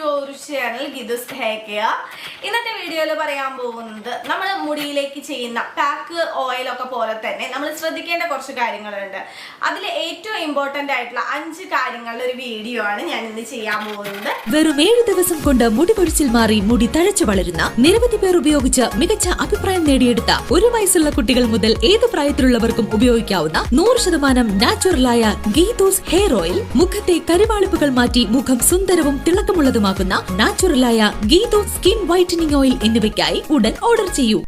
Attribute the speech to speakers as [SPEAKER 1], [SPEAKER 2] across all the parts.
[SPEAKER 1] To ഒരു channel ഗിതസ് hair care ഇന്നത്തെ വീഡിയോയിൽ പറയാൻ പോകുന്നത് നമ്മൾ മുടിയിലേക്ക് ചെയ്യുന്ന പാക്ക് ഓയിലൊക്കെ പോലെ തന്നെ നമ്മൾ ശ്രദ്ധിക്കേണ്ട കുറച്ച് കാര്യങ്ങളുണ്ട്. അതിൽ ഏറ്റവും ഇമ്പോർട്ടന്റ് ആയിട്ടുള്ള അഞ്ച് കാര്യങ്ങളുടെ ഒരു വീഡിയോ ആണ് ഞാൻ ഇന്ന് ചെയ്യാൻ പോകുന്നത്.
[SPEAKER 2] വെറും ഏഴ് ദിവസം കൊണ്ട് മുടി പൊടിച്ചിൽ മാറി മുടി തഴച്ചു വളരുന്ന നിരവധി പേർ ഉപയോഗിച്ച് മികച്ച അഭിപ്രായം നേടിയെടുത്ത ഒരു വയസ്സുള്ള കുട്ടികൾ മുതൽ ഏത് പ്രായത്തിലുള്ളവർക്കും ഉപയോഗിക്കാവുന്ന നൂറ് ശതമാനം നാച്ചുറലായ ഗീതോസ് ഹെയർ ഓയിൽ മുഖത്തെ കരുവാളിപ്പുകൾ മാറ്റി മുഖം സുന്ദരവും തിളക്കമുള്ളതുമാക്കുന്ന നാച്ചുറലായ ഗീതോസ് സ്കിൻ വൈറ്റനിങ് ഓയിൽ എന്നിവയ്ക്കായി ഉടൻ ഓർഡർ ചെയ്യൂ.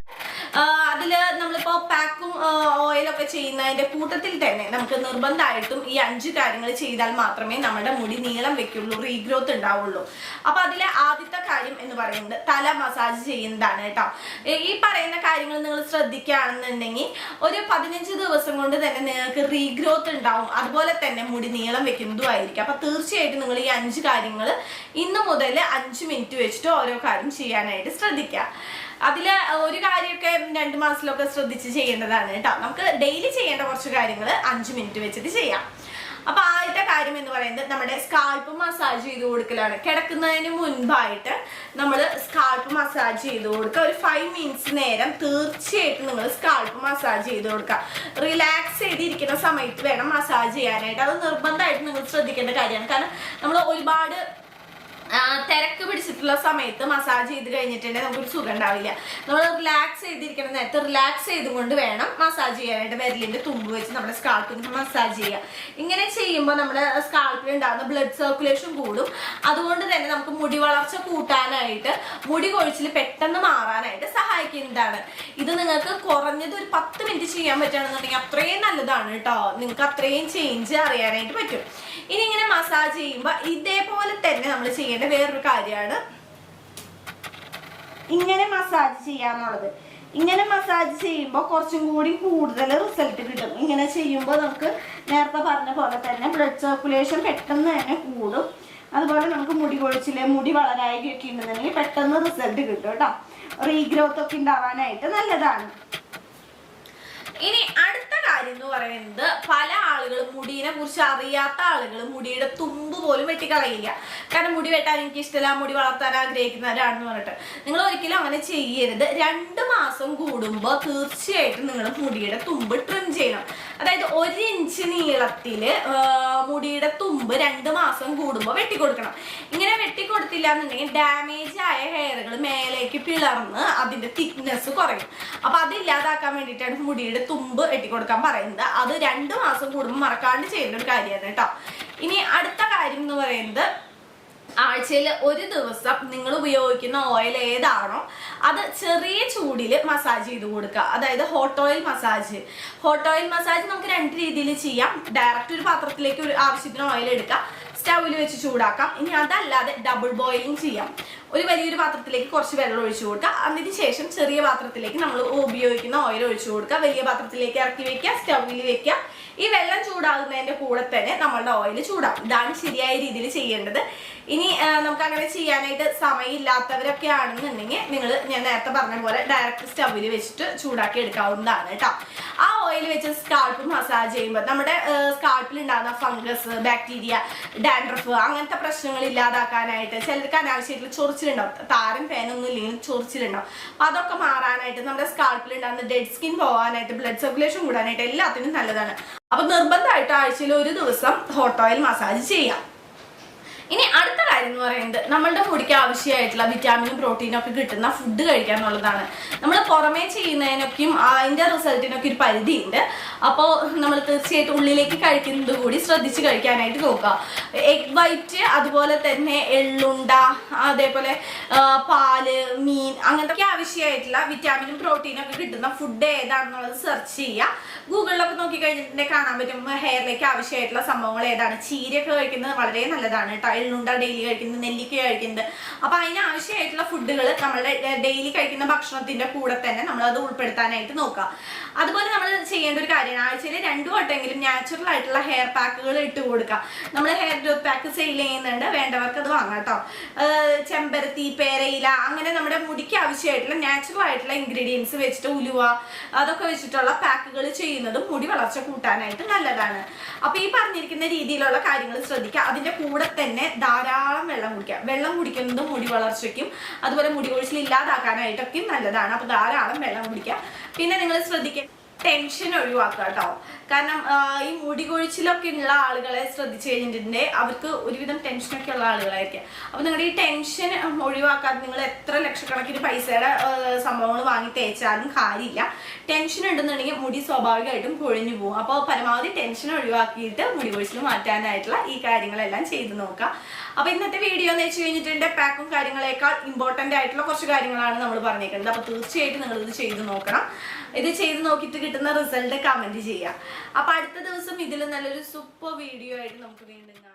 [SPEAKER 1] ഓയിലൊക്കെ ചെയ്യുന്നതിന്റെ കൂട്ടത്തിൽ തന്നെ നമുക്ക് നിർബന്ധമായിട്ടും ഈ അഞ്ച് കാര്യങ്ങൾ ചെയ്താൽ മാത്രമേ നമ്മുടെ മുടി നീളം വെക്കുള്ളൂ റീഗ്രോത്ത് ഉണ്ടാവുള്ളൂ. അപ്പൊ അതിലെ ആദ്യത്തെ കാര്യം എന്ന് പറയുന്നത് തല മസാജ് ചെയ്യുന്നതാണ് കേട്ടോ. ഈ- പറയുന്ന കാര്യങ്ങൾ നിങ്ങൾ ശ്രദ്ധിക്കുകയാണെന്നുണ്ടെങ്കിൽ ഒരു പതിനഞ്ച് ദിവസം കൊണ്ട് തന്നെ നിങ്ങൾക്ക് റീഗ്രോത്ത് ഉണ്ടാവും. അതുപോലെ തന്നെ മുടി നീളം വെക്കുന്നതും ആയിരിക്കും. അപ്പൊ തീർച്ചയായിട്ടും നിങ്ങൾ ഈ അഞ്ച് കാര്യങ്ങൾ ഇന്ന് മുതൽ അഞ്ച് മിനിറ്റ് വെച്ചിട്ട് ഓരോ കാര്യം ചെയ്യാനായിട്ട് ശ്രദ്ധിക്കുക. അതിൽ ഒരു കാര്യമൊക്കെ രണ്ട് മാസത്തിലൊക്കെ ശ്രദ്ധിച്ച് ചെയ്യേണ്ടതാണ് കേട്ടോ. നമുക്ക് ഡെയിലി ചെയ്യേണ്ട കുറച്ച് കാര്യങ്ങൾ അഞ്ച് മിനിറ്റ് വെച്ചിട്ട് ചെയ്യാം. അപ്പൊ ആദ്യത്തെ കാര്യം എന്ന് പറയുന്നത് നമ്മുടെ സ്കാൾപ്പ് മസാജ് ചെയ്ത് കൊടുക്കലാണ്. കിടക്കുന്നതിന് മുൻപായിട്ട് നമ്മൾ സ്കാൾപ്പ് മസാജ് ചെയ്ത് കൊടുക്കുക. ഒരു ഫൈവ് മിനിറ്റ്സ് നേരം തീർച്ചയായിട്ടും നിങ്ങൾ സ്കാൾപ്പ് മസാജ് ചെയ്ത് കൊടുക്കുക. റിലാക്സ് ചെയ്തിരിക്കുന്ന സമയത്ത് വേണം മസാജ് ചെയ്യാനായിട്ട്. അത് നിർബന്ധമായിട്ട് നിങ്ങൾ ശ്രദ്ധിക്കേണ്ട കാര്യമാണ്. കാരണം നമ്മൾ ഒരുപാട് തിരക്ക് പിടിച്ചിട്ടുള്ള സമയത്ത് മസാജ് ചെയ്ത് കഴിഞ്ഞിട്ടുണ്ടെങ്കിൽ നമുക്കൊരു സുഖം ഉണ്ടാവില്ല. നമ്മൾ റിലാക്സ് ചെയ്തിരിക്കണം നേരത്തെ റിലാക്സ് ചെയ്തുകൊണ്ട് വേണം മസാജ് ചെയ്യാനായിട്ട് വിരലിന്റെ തുമ്പ് വെച്ച് നമ്മുടെ സ്കാൾപ്പിന് മസാജ് ചെയ്യുക. ഇങ്ങനെ ചെയ്യുമ്പോൾ നമ്മുടെ സ്കാൾപ്പിൽ ഉണ്ടാകുന്ന ബ്ലഡ് സർക്കുലേഷൻ കൂടും. അതുകൊണ്ട് തന്നെ നമുക്ക് മുടി വളർച്ച കൂട്ടാനായിട്ട് മുടി കൊഴിച്ചിൽ പെട്ടെന്ന് മാറാനായിട്ട് സഹായിക്കുന്നതാണ്. ഇത് നിങ്ങൾക്ക് കുറഞ്ഞത് ഒരു പത്ത് മിനിറ്റ് ചെയ്യാൻ പറ്റുകയാണെന്നുണ്ടെങ്കിൽ അത്രയും നല്ലതാണ് കേട്ടോ. നിങ്ങൾക്ക് അത്രയും ചേഞ്ച് അറിയാനായിട്ട് പറ്റും. ഇനി ഇങ്ങനെ മസാജ് ചെയ്യുമ്പോൾ ഇതേപോലെ തന്നെ നമ്മൾ ചെയ്യേണ്ട വേറൊരു കാര്യമാണ്. ഇങ്ങനെ മസാജ് ചെയ്യാന്നുള്ളത്. ഇങ്ങനെ മസാജ് ചെയ്യുമ്പോൾ കുറച്ചും കൂടി കൂടുതൽ റിസൾട്ട് കിട്ടും. ഇങ്ങനെ ചെയ്യുമ്പോൾ നമുക്ക് നേരത്തെ പറഞ്ഞ പോലെ തന്നെ ബ്ലഡ് സർക്കുലേഷൻ പെട്ടെന്ന് തന്നെ കൂടും. അതുപോലെ നമുക്ക് മുടി കൊഴിച്ചിൽ മുടി വളരായി ഉണ്ടെന്നുണ്ടെങ്കിൽ പെട്ടെന്ന് റിസൾട്ട് കിട്ടും കേട്ടോ. റീഗ്രോത്ത് ഒക്കെ ഉണ്ടാവാനായിട്ട് നല്ലതാണ്. ഇനി അടുത്ത കാര്യം എന്ന് പറയുന്നത് പല ആളുകളും മുടിയെ കുറിച്ച് അറിയാത്ത ആളുകൾ മുടിയുടെ തുമ്പ് പോലും വെട്ടിക്കളയില്ല. കാരണം മുടി വെട്ടാൻ എനിക്ക് ഇഷ്ടമല്ല മുടി വളർത്താൻ ആഗ്രഹിക്കുന്നവരാണെന്ന് പറഞ്ഞിട്ട്. നിങ്ങൾ ഒരിക്കലും അങ്ങനെ ചെയ്യരുത്. രണ്ട് മാസം കൂടുമ്പോൾ തീർച്ചയായിട്ടും നിങ്ങൾ മുടിയുടെ തുമ്പ് ട്രിം ചെയ്യണം. അതായത് ഒരു ഇഞ്ച് നീളത്തിൽ മുടിയുടെ തുമ്പ് രണ്ട് മാസം കൂടുമ്പോൾ വെട്ടിക്കൊടുക്കണം. ഇങ്ങനെ വെട്ടിക്കൊടുത്തില്ല എന്നുണ്ടെങ്കിൽ ഡാമേജ് ആയ ഹെയറുകൾ മേലേക്ക് പിളർന്ന് അതിന്റെ തിക്നെസ് കുറയും. അപ്പൊ അതില്ലാതാക്കാൻ വേണ്ടിയിട്ടാണ് മുടിയുടെ തുമ്പ് വെട്ടിക്കൊടുക്കാൻ പറയുന്നത്. അത് രണ്ട് മാസം കൂടുമ്പോൾ മറക്കാണ്ട് ചെയ്യുന്ന ഒരു കാര്യമാണ് കേട്ടോ. ഇനി അടുത്ത കാര്യം എന്ന് പറയുന്നത് ആഴ്ചയിൽ ഒരു ദിവസം നിങ്ങൾ ഉപയോഗിക്കുന്ന ഓയിൽ ഏതാണോ അത് ചെറിയ ചൂടിൽ മസാജ് ചെയ്ത് കൊടുക്കുക. അതായത് hot oil massage hot oil massage നമുക്ക് രണ്ട് രീതിയിൽ ചെയ്യാം. ഡയറക്റ്റ് ഒരു പാത്രത്തിലേക്ക് ഒരു ആവശ്യത്തിന് ഓയിൽ എടുക്കാം. സ്റ്റൗവിൽ വെച്ച് ചൂടാക്കാം. ഇനി അതല്ലാതെ ഡബിൾ ബോയിലിംഗ് ചെയ്യാം. ഒരു വലിയൊരു പാത്രത്തിലേക്ക് കുറച്ച് വെള്ളം ഒഴിച്ചു കൊടുക്കുക. അതിന് ശേഷം ചെറിയ പാത്രത്തിലേക്ക് നമ്മൾ ഉപയോഗിക്കുന്ന ഓയിൽ ഒഴിച്ചു കൊടുക്കുക. വലിയ പാത്രത്തിലേക്ക് ഇറക്കി വെക്കുക സ്റ്റൗവിൽ വെക്കുക. ഈ വെള്ളം ചൂടാകുന്നതിന്റെ കൂടെ തന്നെ നമ്മളുടെ ഓയിൽ ചൂടാകും ഇതാണ് ശരിയായ രീതിയിൽ ചെയ്യേണ്ടത്. ഇനി നമുക്ക് അങ്ങനെ ചെയ്യാനായിട്ട് സമയമില്ലാത്തവരൊക്കെ ആണെന്നുണ്ടെങ്കിൽ നിങ്ങൾ ഞാൻ നേരത്തെ പറഞ്ഞ പോലെ ഡയറക്റ്റ് സ്റ്റവിൽ വെച്ചിട്ട് ചൂടാക്കി എടുക്കാവുന്നതാണ് കേട്ടോ. ആ ഓയിൽ വെച്ച് സ്കാൾപ്പ് മസാജ് ചെയ്യുമ്പോൾ നമ്മുടെ സ്കാൾപ്പിൽ ഉണ്ടാകുന്ന ഫംഗസ് ബാക്ടീരിയ ഡാൻഡ്രഫ് അങ്ങനത്തെ പ്രശ്നങ്ങൾ ഇല്ലാതാക്കാനായിട്ട് ചിലർക്ക് അനാവശ്യമായിട്ടുള്ള ചൊറിച്ചിലുണ്ടാവും. താരൻ പേനൊന്നും ഇല്ലെങ്കിൽ ചൊറിച്ചിലുണ്ടാവും. അതൊക്കെ മാറാനായിട്ട് നമ്മുടെ സ്കാൾപ്പിൽ ഉണ്ടാകുന്ന ഡെഡ് സ്കിൻ പോകാനായിട്ട് ബ്ലഡ് സർക്കുലേഷൻ കൂടാനായിട്ട് എല്ലാത്തിനും നല്ലതാണ്. അപ്പൊ നിർബന്ധമായിട്ട് ആഴ്ചയിൽ ഒരു ദിവസം ഹോട്ട് ഓയിൽ മസാജ് ചെയ്യാം. ഇനി അടുത്ത കാര്യം എന്ന് പറയുന്നത് നമ്മളുടെ മുടിക്ക് ആവശ്യമായിട്ടുള്ള വിറ്റാമിനും പ്രോട്ടീനും ഒക്കെ കിട്ടുന്ന ഫുഡ് കഴിക്കുക എന്നുള്ളതാണ്. നമ്മൾ പുറമേ ചെയ്യുന്നതിനൊക്കെയും അതിന്റെ റിസൾട്ടിനൊക്കെ ഒരു പരിധിയുണ്ട്. അപ്പോൾ നമ്മൾ തീർച്ചയായിട്ടും ഉള്ളിലേക്ക് കഴിക്കുന്നത് കൂടി ശ്രദ്ധിച്ച് കഴിക്കാനായിട്ട് നോക്കുക. എഗ് വൈറ്റ് അതുപോലെ തന്നെ എള്ളുണ്ട അതേപോലെ പാൽ മീൻ അങ്ങനത്തെ ആവശ്യമായിട്ടുള്ള വിറ്റാമിനും പ്രോട്ടീനും ഒക്കെ കിട്ടുന്ന ഫുഡ് ഏതാണെന്നുള്ളത് സെർച്ച് ചെയ്യുക. ഗൂഗിളിലൊക്കെ നോക്കി കഴിഞ്ഞിട്ടുണ്ടെങ്കിൽ കാണാൻ പറ്റും. ഹെയറിലേക്ക് ആവശ്യമായിട്ടുള്ള സംഭവങ്ങൾ ഏതാണ്? ചീരയൊക്കെ കഴിക്കുന്നത് വളരെ നല്ലതാണ് കേട്ടോ. എള്ളുണ്ട ഡെയിലി കഴിക്കുന്നത് നെല്ലിക്ക കഴിക്കുന്നത്. അപ്പം അതിന് ആവശ്യമായിട്ടുള്ള ഫുഡുകൾ നമ്മളുടെ ഡെയിലി കഴിക്കുന്ന ഭക്ഷണത്തിന്റെ കൂടെ തന്നെ നമ്മൾ അത് ഉൾപ്പെടുത്താനായിട്ട് നോക്കുക. അതുപോലെ നമ്മൾ ചെയ്യേണ്ട ഒരു കാര്യമാണ് ആഴ്ചയിൽ രണ്ടു വട്ടമെങ്കിലും നാച്ചുറൽ ആയിട്ടുള്ള ഹെയർ പാക്കുകൾ ഇട്ട് കൊടുക്കുക നമ്മൾ ഹെയർ ഗ്രോത്ത് പാക്ക് സെയിൽ ചെയ്യുന്നുണ്ട്. വേണ്ടവർക്ക് അത് വാങ്ങാം കേട്ടോ. ചെമ്പരത്തി പേരയില അങ്ങനെ നമ്മുടെ മുടിക്ക് ആവശ്യമായിട്ടുള്ള നാച്ചുറൽ ആയിട്ടുള്ള ഇൻഗ്രീഡിയൻസ് വെച്ചിട്ട് ഉലുവ അതൊക്കെ വെച്ചിട്ടുള്ള പാക്കുകൾ ചെയ്യുന്നത് മുടി വളർച്ച കൂട്ടാനായിട്ട് നല്ലതാണ്. അപ്പൊ ഈ പറഞ്ഞിരിക്കുന്ന രീതിയിലുള്ള കാര്യങ്ങൾ ശ്രദ്ധിക്കുക. അതിന്റെ കൂടെ തന്നെ ധാരാളം വെള്ളം കുടിക്കുക. വെള്ളം കുടിക്കുന്നതും മുടി വളർച്ചയ്ക്കും അതുപോലെ മുടി കൊഴിച്ചിൽ ഇല്ലാതാക്കാനായിട്ടൊക്കെ നല്ലതാണ്. അപ്പൊ ധാരാളം വെള്ളം കുടിക്കുക. പിന്നെ നിങ്ങൾ ശ്രദ്ധിക്കുക ടെൻഷൻ ഒഴിവാക്കുക കേട്ടോ കാരണം ഈ മുടി കൊഴിച്ചിലൊക്കെ ഉള്ള ആളുകളെ ശ്രദ്ധിച്ചു കഴിഞ്ഞിട്ടുണ്ടെങ്കിൽ അവർക്ക് ഒരുവിധം ടെൻഷനൊക്കെ ഉള്ള ആളുകളായിരിക്കും. അപ്പൊ നിങ്ങളുടെ ഈ ടെൻഷൻ ഒഴിവാക്കാതെ നിങ്ങൾ എത്ര ലക്ഷക്കണക്കിന് പൈസയുടെ സംഭവങ്ങൾ വാങ്ങി തേച്ചാലും കാര്യമില്ല. ടെൻഷൻ ഉണ്ടെന്നുണ്ടെങ്കിൽ മുടി സ്വാഭാവികമായിട്ടും കൊഴിഞ്ഞു പോകും. അപ്പോൾ പരമാവധി ടെൻഷൻ ഒഴിവാക്കിയിട്ട് മുടി കൊഴിച്ചിൽ മാറ്റാനായിട്ടുള്ള ഈ കാര്യങ്ങളെല്ലാം ചെയ്തു നോക്കുക. അപ്പൊ ഇന്നത്തെ വീഡിയോ എന്ന് വെച്ച് കഴിഞ്ഞിട്ടുണ്ട് പാക്കും കാര്യങ്ങളേക്കാൾ ഇമ്പോർട്ടന്റ് ആയിട്ടുള്ള കുറച്ച് കാര്യങ്ങളാണ് നമ്മൾ പറഞ്ഞേക്കുന്നത്. അപ്പൊ തീർച്ചയായിട്ടും നിങ്ങൾ ഇത് ചെയ്തു നോക്കണം. ഇത് ചെയ്ത് നോക്കിയിട്ട് കിട്ടുന്ന റിസൾട്ട് കമന്റ് ചെയ്യുക അപ്പൊ അടുത്ത ദിവസം ഇതിൽ നല്ലൊരു സൂപ്പർ വീഡിയോ ആയിട്ട് നമുക്ക് വീണ്ടും